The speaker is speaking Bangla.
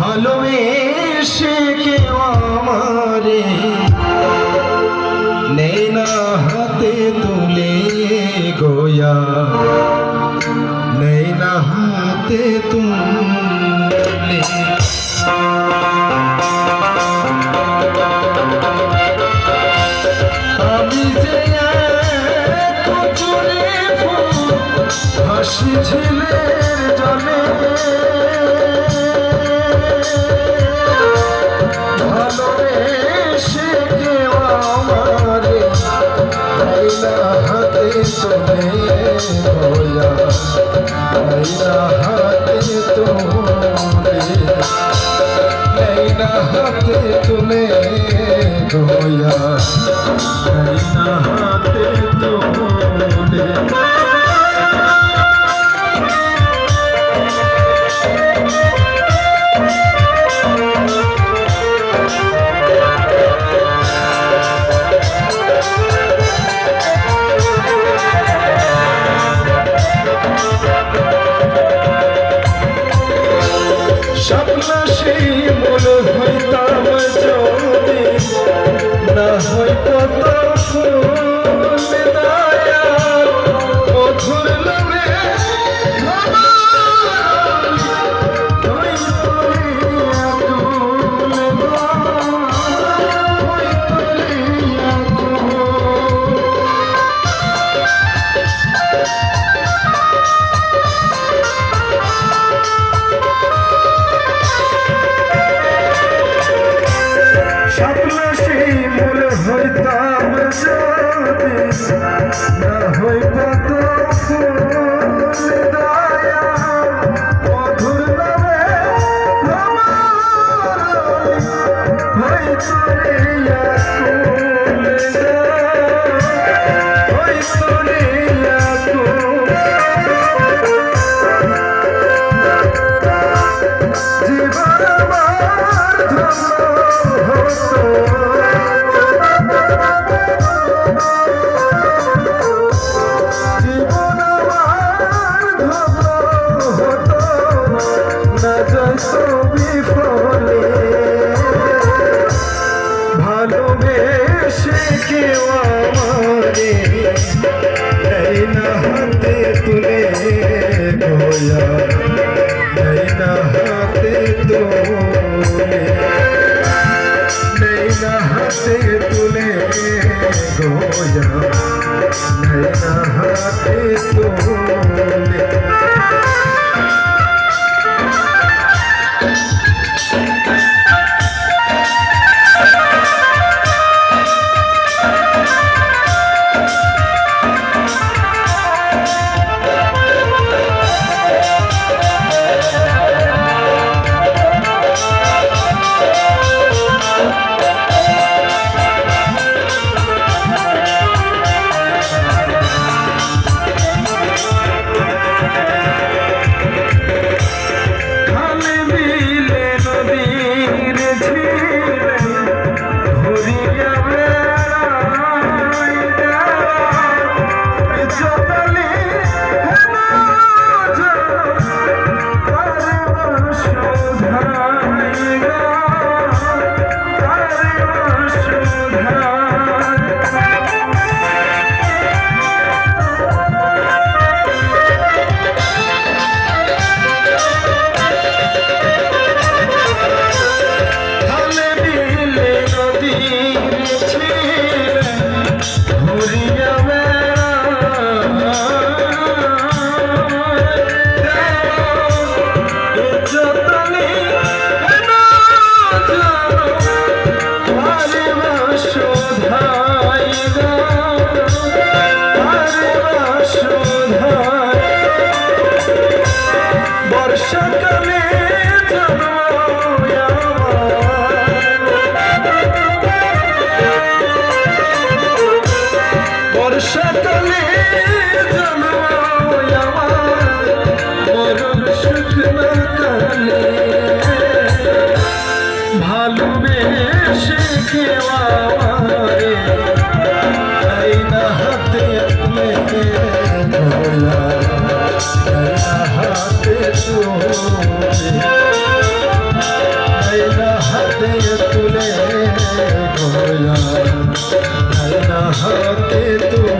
ভালোবেসে কেউ আমারে নেই না হাতে তুলে গোয়া। নেই না হাতে তুলে। আমি হাসি ঝিলের ভালোবেসে কেউ আমারে হাতে ভোয়া আইনা হাতে আইনা হাতে ভোয়া আইনা হাতে তোলে। Lord. না যাইত বিফলে ভালোবেসে কেউ ভালোবেসে কেউ আমারে। তাই না হাতে মেতে হাতে তাই না হাতে তুলে হাতে তুমি